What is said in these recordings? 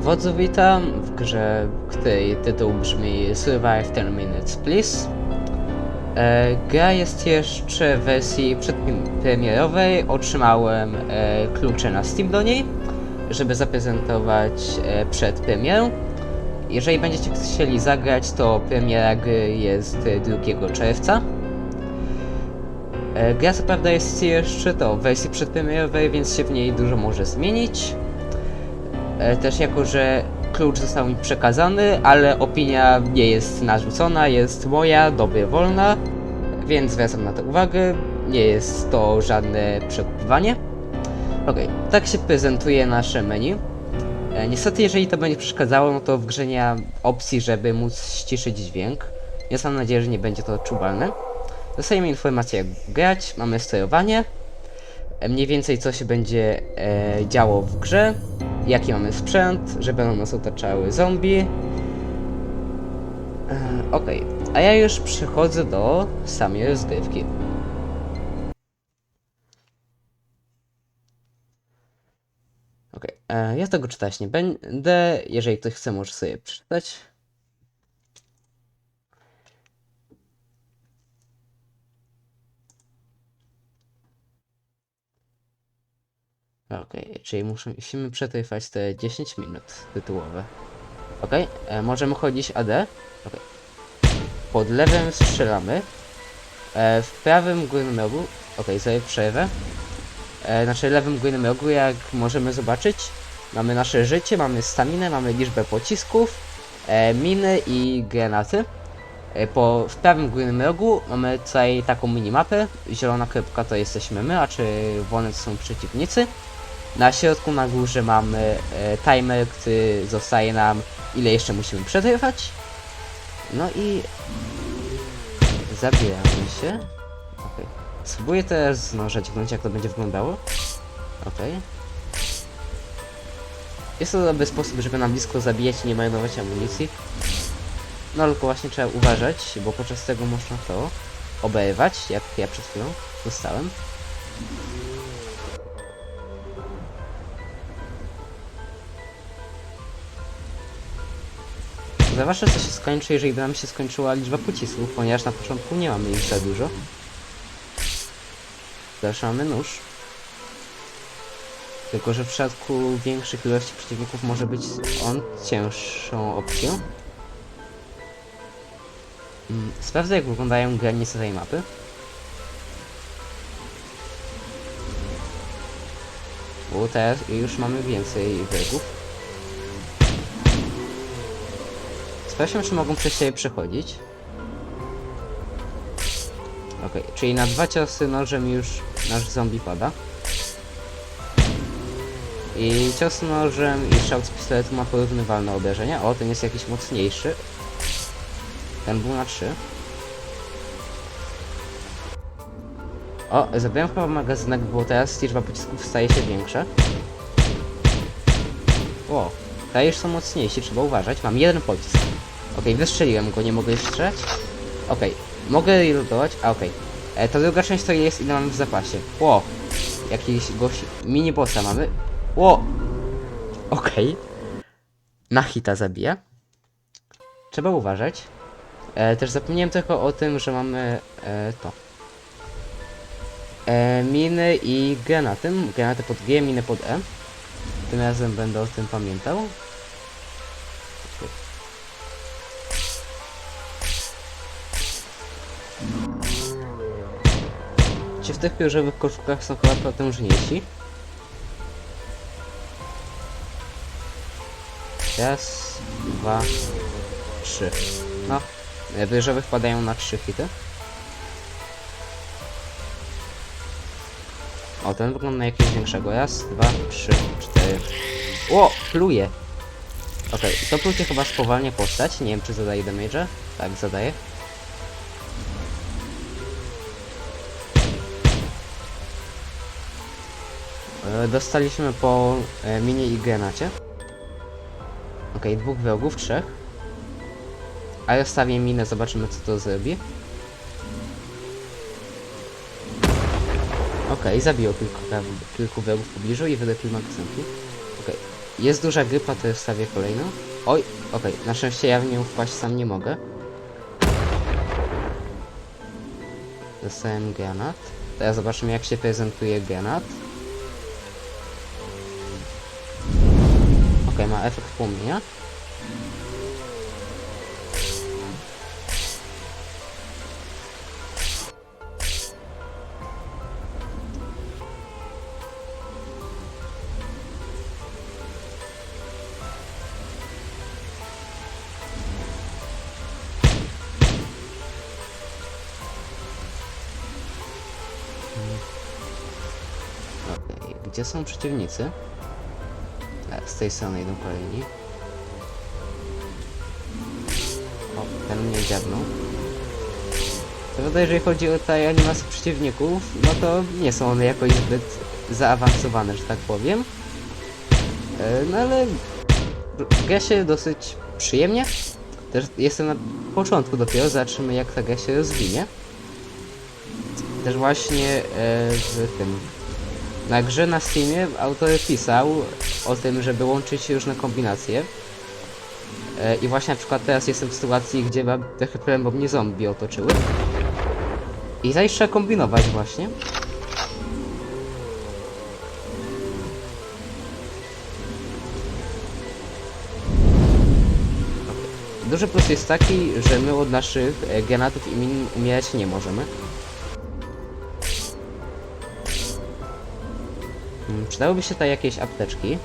Wodzu witam w grze, której tytuł brzmi Survive 10 Minutes Please. E, gra jest jeszcze w wersji przedpremierowej. Otrzymałem e, klucze na Steam do niej, żeby zaprezentować e, przed premierą. Jeżeli będziecie chcieli zagrać, to premiera gry jest e, 2 czerwca. E, gra co prawda jest jeszcze to w wersji przedpremierowej, więc się w niej dużo może zmienić. E, Też jako, że klucz został mi przekazany, ale opinia nie jest narzucona, jest moja, dobrowolna, więc zwracam na to uwagę. Nie jest to żadne przekupywanie. Okej, tak się prezentuje nasze menu. E, Niestety, jeżeli to będzie przeszkadzało, no to w grze nie ma opcji, żeby móc ściszyć dźwięk. Więc mam nadzieję, że nie będzie to odczuwalne. Dostajemy informację jak grać, mamy sterowanie, e, mniej więcej co się będzie e, działo w grze, jaki mamy sprzęt, że będą nas otaczały zombie. E, Okej, a ja już przechodzę do samej rozgrywki. Okej, e, ja tego czytać nie będę, jeżeli ktoś chce może sobie przeczytać. Okej, czyli muszę, musimy przetrwać te 10 minut tytułowe. Okej, e, możemy chodzić AD. Okej. Pod lewym strzelamy. E, w prawym górnym rogu. Okej, sobie przerwę. E, znaczy lewym górnym rogu, jak możemy zobaczyć, mamy nasze życie, mamy staminę, mamy liczbę pocisków, e, miny i granaty. E, Po, w prawym górnym rogu mamy tutaj taką minimapę. Zielona kropka to jesteśmy my, a czerwone są przeciwnicy. Na środku na górze mamy e, timer, który zostaje nam ile jeszcze musimy przetrwać. No i zabieramy się. Okej. Spróbuję teraz dźgnąć jak to będzie wyglądało. Okej. Jest to dobry sposób, żeby na blisko zabijać i nie marnować amunicji. No tylko właśnie trzeba uważać, bo podczas tego można to oberwać, jak ja przed chwilą dostałem. Zawsze co się skończy, jeżeli by nam się skończyła liczba pocisków, ponieważ na początku nie mamy ich za dużo. Mamy nóż. Tylko, że w przypadku większych ilości przeciwników może być on cięższą opcją. Mm, Sprawdzę jak wyglądają granice tej mapy. Bo teraz już mamy więcej wrogów. Sprawdźmy, czy mogą przez siebie przechodzić. Okej, czyli na dwa ciosy nożem już nasz zombie pada. I cios nożem i strzał z pistoletu ma porównywalne uderzenia. O, ten jest jakiś mocniejszy. Ten był na 3. O, zabrałem chyba magazynek, bo teraz liczba pocisków staje się większa. O, te już są mocniejsi, trzeba uważać. Mam jeden pocisk. Okej, wystrzeliłem go, nie mogę już strzelać. Okej, mogę reloadować, a okej. E, Ta druga część to jest ile mamy w zapasie. Ło, jakiś gość, mini bossa mamy. Ło, okej. Na hita zabija. Trzeba uważać. E, też zapomniałem tylko o tym, że mamy e, to. E, miny i granaty. Granaty pod G, miny pod E. Tym razem będę o tym pamiętał. Ci w tych pierowych koszulkach są chyba potężniejsi. Raz, dwa, trzy. No, wieżowe wpadają na trzy hity. O, ten wygląda na jakiegoś większego. Raz, dwa, trzy, cztery. O, pluje. Okej, to plucie chyba spowalnia postać. Nie wiem, czy zadaje damage. Tak, zadaje. Dostaliśmy po e, minie i granacie. Okej, dwóch wrogów, trzech. A ja stawię minę, zobaczymy co to zrobi. Okej, zabiło kilku, kilku wrogów w pobliżu i wylepił magazynki. Okej. Jest duża grypa, to wstawię kolejną. Oj, okej, na szczęście ja w nią wpaść sam nie mogę. Dostałem granat. Teraz zobaczymy jak się prezentuje granat. Okej, ma efekt płomienia. Gdzie są przeciwnicy? E, Z tej strony idą kolejni. O, ten mnie dziabnął. Prawda, jeżeli chodzi o te animacje przeciwników, no to nie są one jakoś zbyt zaawansowane, że tak powiem. E, No ale gra się dosyć przyjemnie. Też jestem na początku dopiero, zobaczymy jak ta gra się rozwinie. Też właśnie e, w tym na grze na Steamie autor pisał o tym, żeby łączyć różne kombinacje. I właśnie na przykład teraz jestem w sytuacji, gdzie mam trochę problem, bo mnie zombie otoczyły. I zaś trzeba kombinować właśnie. Duży plus jest taki, że my od naszych granatów i min umierać nie możemy. Przydałyby się tutaj jakieś apteczki.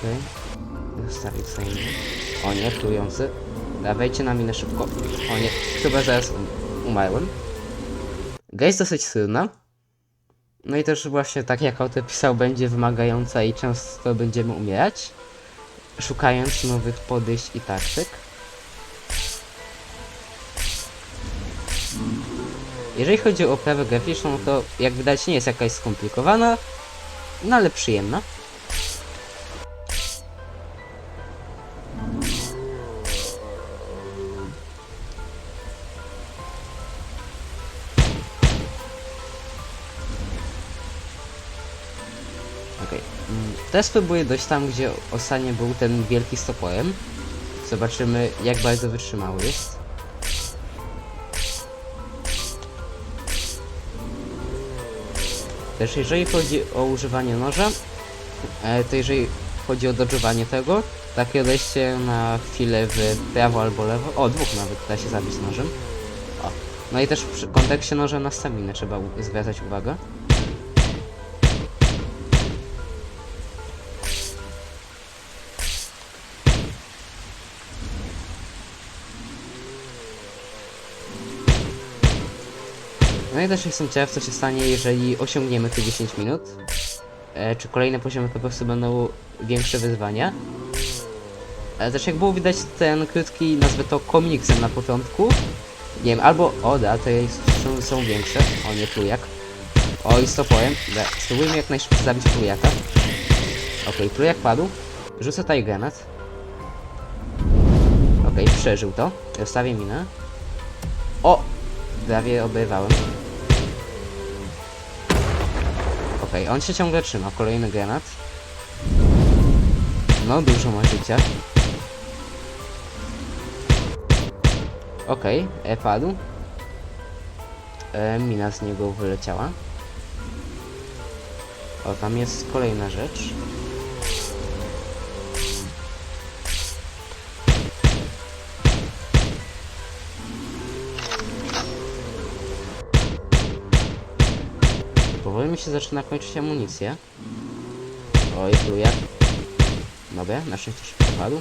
Okej. Zostawić sobie. O nie, plujący. Dawajcie na minę szybko. O nie, chyba zaraz um umarłem. Gra jest dosyć trudna. No i też właśnie tak jak autor pisał, będzie wymagająca i często będziemy umierać. Szukając nowych podejść i taktyk. Jeżeli chodzi o oprawę graficzną, to jak widać nie jest jakaś skomplikowana, no ale przyjemna. Okej. Mm, Teraz spróbuję dojść tam, gdzie ostatnio był ten wielki stopołem. Zobaczymy, jak bardzo wytrzymały jest. Też jeżeli chodzi o używanie noża, e, to jeżeli chodzi o dodżywanie tego, takie odejście na chwilę w prawo albo lewo, o dwóch nawet da się zabić nożem. O. No i też przy kontekście noża na staminę trzeba zwracać uwagę. No i też jestem ciekaw, co się stanie, jeżeli osiągniemy te 10 minut. E, czy kolejne poziomy po prostu będą większe wyzwania. Ale też jak było widać ten krótki, nazwę to komiksem na początku. Nie wiem, albo oda, to jest, są, są większe. O nie, plujak. O i stopołem. Dobra, Spróbujmy jak najszybciej zabić plujaka. Okej, plujak padł. Rzucę tutaj granat. Okej, przeżył to. Zostawię minę. O! Prawie oberwałem. Okej, on się ciągle trzyma. Kolejny granat. No, dużo ma życia. Okej, e, padł. E, mina z niego wyleciała. O, tam jest kolejna rzecz. Się zaczyna kończyć amunicja. Oj, tu? Dobra, na szczęście się popadł.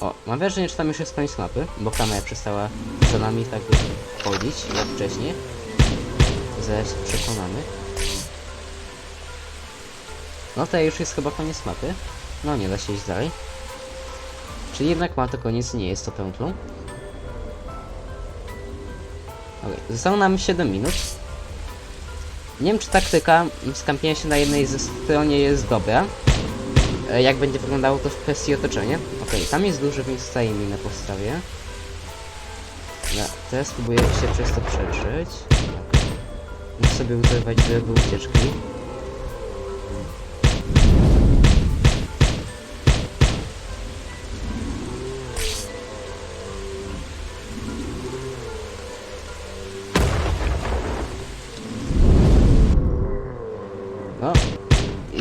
O, mam wrażenie, że tam już jest koniec mapy, bo kamera przestała za nami tak chodzić jak wcześniej. Zaraz się przekonamy. No to już jest chyba koniec mapy. No nie da się iść dalej. Czyli jednak ma to koniec, nie jest to pętlą. Okej, Zostało nam 7 minut. Nie wiem, czy taktyka skampienia się na jednej ze stronie jest dobra. E, Jak będzie wyglądało to w kwestii otoczenia. Okej, tam jest duże, więc tutaj minę postawię. No, teraz spróbuję się przez to przetrzeć. Muszę sobie używać drogę ucieczki.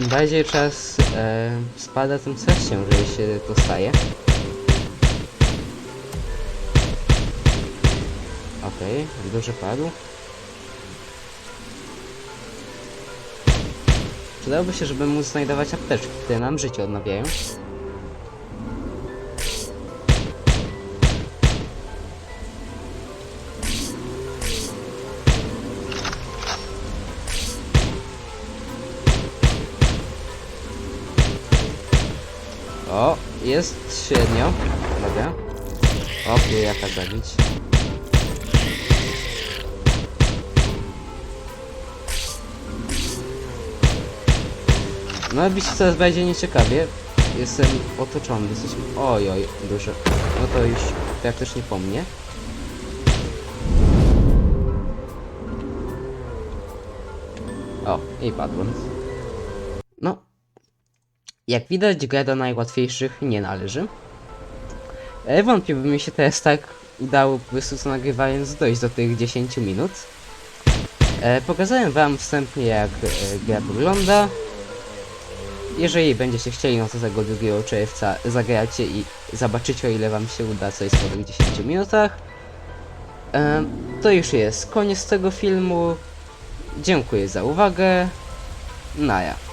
Bardziej czas e, spada, tym się, że się to staje. Okej, duży padł. Przydałoby się, żeby móc znajdować apteczki, które nam życie odnawiają. Jest średnio. Dobra. O, jaka zabić. No się coraz bardziej nieciekawie. Jestem otoczony dosyć... Oj, oj, duży. No to już praktycznie po mnie. O, i padłem. Jak widać, gra do najłatwiejszych nie należy. E, wątpię, by mi się teraz tak udało po prostu co nagrywając dojść do tych 10 minut. E, pokazałem wam wstępnie jak e, gra wygląda. Jeżeli będziecie chcieli, no to tego 2 czerwca zagracie i zobaczycie o ile wam się uda coś po tych 10 minutach. To już jest koniec tego filmu. Dziękuję za uwagę. Naja.